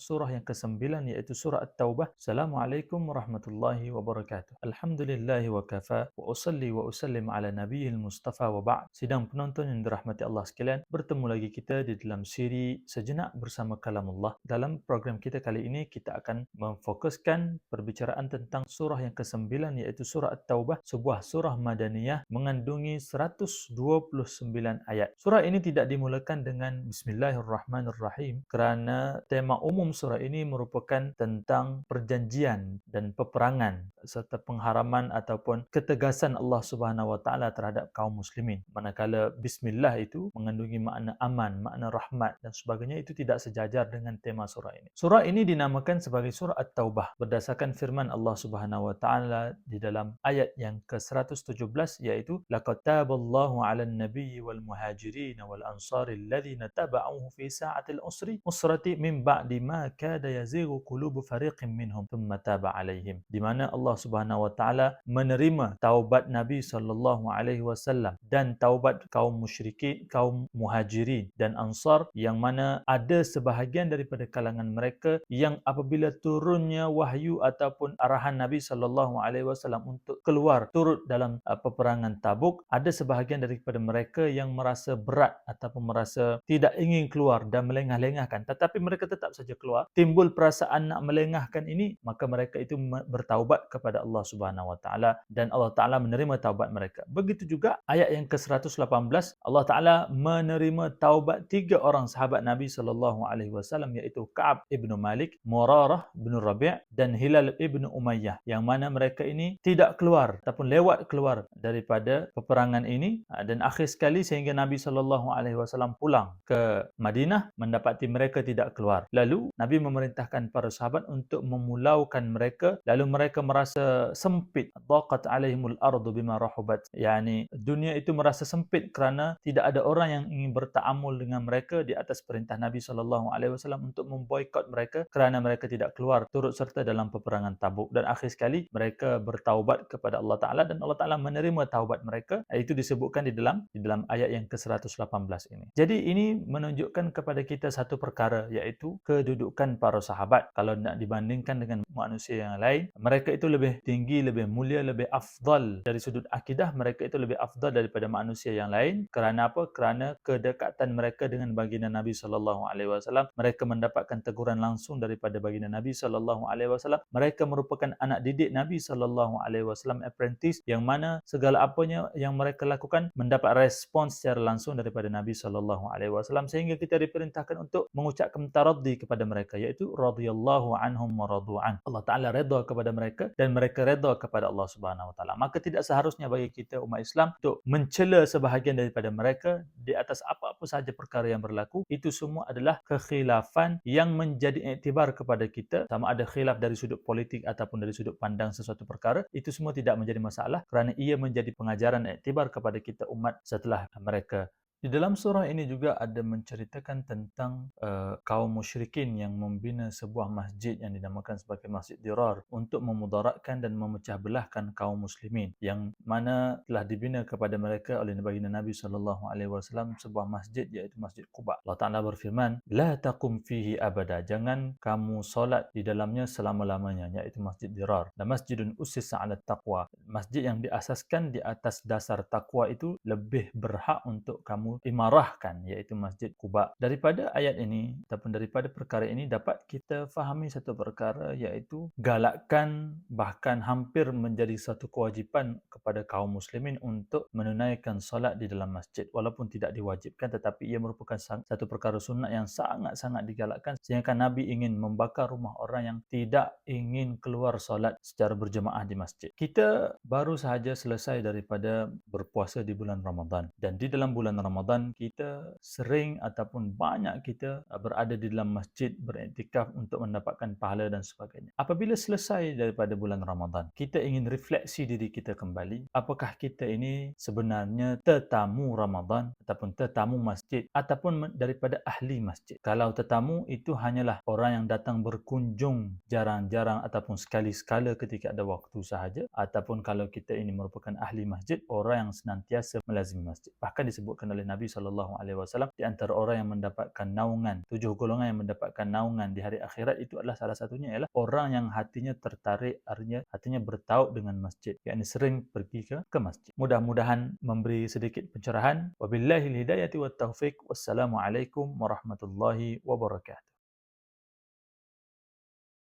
surah yang ke-9 iaitu surah At-Taubah. Assalamualaikum warahmatullahi wabarakatuh. Alhamdulillah wa kafa wa usalli wa usallim ala nabiyil mustafa wa ba'd. Sidang penonton yang dirahmati Allah sekalian, bertemu lagi kita di dalam siri Sejenak bersama Kalamullah. Dalam program kita kali ini kita akan memfokuskan perbicaraan tentang surah yang ke-9 iaitu surah At-Taubah, sebuah surah madaniyah mengandungi 129 ayat. Surah ini tidak dimulakan dengan bismillahirrahmanirrahim kerana tema umum surah ini merupakan tentang perjanjian dan peperangan serta pengharaman ataupun ketegasan Allah Subhanahu Wa Taala terhadap kaum muslimin. Manakala bismillah itu mengandungi makna aman, makna rahmat dan sebagainya itu tidak sejajar dengan tema surah ini. Surah ini dinamakan sebagai surah At-Taubah berdasarkan firman Allah Subhanahu Wa Taala di dalam ayat yang ke-117 iaitu laqad taballahu 'alan nabiyyi wal muhajirin wal ansari alladhina taba'uhu fi sa'atil usri usrati min ba'di ma kada yazighu qulubu fariqin minhum thumma taba alaihim di mana Allah Subhanahu wa taala menerima taubat Nabi sallallahu alaihi wasallam dan taubat kaum musyrikin kaum muhajirin dan ansar yang mana ada sebahagian daripada kalangan mereka yang apabila turunnya wahyu ataupun arahan Nabi sallallahu alaihi wasallam untuk keluar turut dalam uh, peperangan Tabuk ada sebahagian daripada mereka yang merasa berat ataupun merasa tidak ingin keluar dan melengah-lengahkan. Tetapi mereka tetap saja keluar timbul perasaan nak melengahkan ini maka mereka itu bertaubat kepada Allah Subhanahu wa taala dan Allah taala menerima taubat mereka begitu juga ayat yang ke-118 Allah taala menerima taubat tiga orang sahabat Nabi sallallahu alaihi wasallam iaitu Ka'ab ibnu Malik Murarah bin Rabi' dan Hilal ibnu Umayyah yang mana mereka ini tidak keluar ataupun lewat keluar daripada peperangan ini ha, dan akhir sekali sehingga Nabi sallallahu alaihi wasallam pulang ke Madinah mendapati mereka tidak keluar. Lalu Nabi memerintahkan para sahabat untuk memulaukan mereka lalu mereka merasa sempit. Daqat alaihimul ardu bima rahubat. Yani dunia itu merasa sempit kerana tidak ada orang yang ingin bertaamul dengan mereka di atas perintah Nabi sallallahu alaihi wasallam untuk memboikot mereka kerana mereka tidak keluar turut serta dalam peperangan Tabuk dan akhir sekali mereka bertaubat kepada Allah Taala dan Allah Taala menerima taubat mereka. Itu disebutkan di dalam di dalam ayat yang ke-118 ini. Jadi ini menunjukkan kepada kita satu perkara iaitu kedudukan para sahabat. Kalau nak dibandingkan dengan manusia yang lain mereka itu lebih tinggi lebih mulia lebih afdal. Dari sudut akidah mereka itu lebih afdal daripada manusia yang lain. Kerana apa? Kerana kedekatan mereka dengan baginda Nabi sallallahu alaihi wasallam. Mereka mendapatkan teguran langsung daripada baginda Nabi sallallahu alaihi wasallam. Mereka merupakan anak didik Nabi sallallahu alaihi wasallam apprentice yang mana segala apanya yang mereka lakukan mendapat respons secara langsung daripada Nabi sallallahu alaihi wasallam. Sehingga kita diperintahkan untuk mengucapkan taraddi kepada mereka iaitu radhiyallahu anhum wa radu'an. Allah Taala redha kepada mereka dan mereka redha kepada Allah Subhanahu wa taala. Maka tidak seharusnya bagi kita umat Islam untuk mencela sebahagian daripada mereka di atas apa-apa sahaja perkara yang berlaku. Itu semua adalah kekhilafan yang menjadi iktibar kepada kita sama ada khilaf dari sudut politik ataupun dari sudut pandang sesuatu perkara itu semua tidak menjadi masalah kerana ia menjadi pengajaran iktibar kepada kita umat setelah mereka di dalam surah ini juga ada menceritakan tentang uh, kaum musyrikin yang membina sebuah masjid yang dinamakan sebagai Masjid Dirar untuk memudaratkan dan memecah belahkan kaum muslimin yang mana telah dibina kepada mereka oleh baginda Nabi sallallahu alaihi wasallam sebuah masjid iaitu Masjid Quba. Allah Taala berfirman, "La taqum fihi abada." Jangan kamu solat di dalamnya selama-lamanya iaitu Masjid Dirar. Dan masjidun ussisa 'ala taqwa. Masjid yang diasaskan di atas dasar takwa itu lebih berhak untuk kamu kamu imarahkan iaitu Masjid Quba. Daripada ayat ini ataupun daripada perkara ini dapat kita fahami satu perkara iaitu galakkan bahkan hampir menjadi satu kewajipan kepada kaum muslimin untuk menunaikan solat di dalam masjid walaupun tidak diwajibkan tetapi ia merupakan satu perkara sunnah yang sangat-sangat digalakkan sehingga Nabi ingin membakar rumah orang yang tidak ingin keluar solat secara berjemaah di masjid. Kita baru sahaja selesai daripada berpuasa di bulan Ramadan dan di dalam bulan Ramadan Ramadan kita sering ataupun banyak kita uh, berada di dalam masjid beriktikaf untuk mendapatkan pahala dan sebagainya. Apabila selesai daripada bulan Ramadan, kita ingin refleksi diri kita kembali. Apakah kita ini sebenarnya tetamu Ramadan ataupun tetamu masjid ataupun daripada ahli masjid. Kalau tetamu itu hanyalah orang yang datang berkunjung jarang-jarang ataupun sekali-sekala ketika ada waktu sahaja ataupun kalau kita ini merupakan ahli masjid, orang yang senantiasa melazimi masjid. Bahkan disebutkan oleh Nabi sallallahu alaihi wasallam di antara orang yang mendapatkan naungan tujuh golongan yang mendapatkan naungan di hari akhirat itu adalah salah satunya ialah orang yang hatinya tertarik artinya hatinya bertaut dengan masjid. Yakni sering pergi ke ke masjid. Mudah-mudahan memberi sedikit pencerahan. Wabillahi hidayati wat wassalamu alaikum warahmatullahi wabarakatuh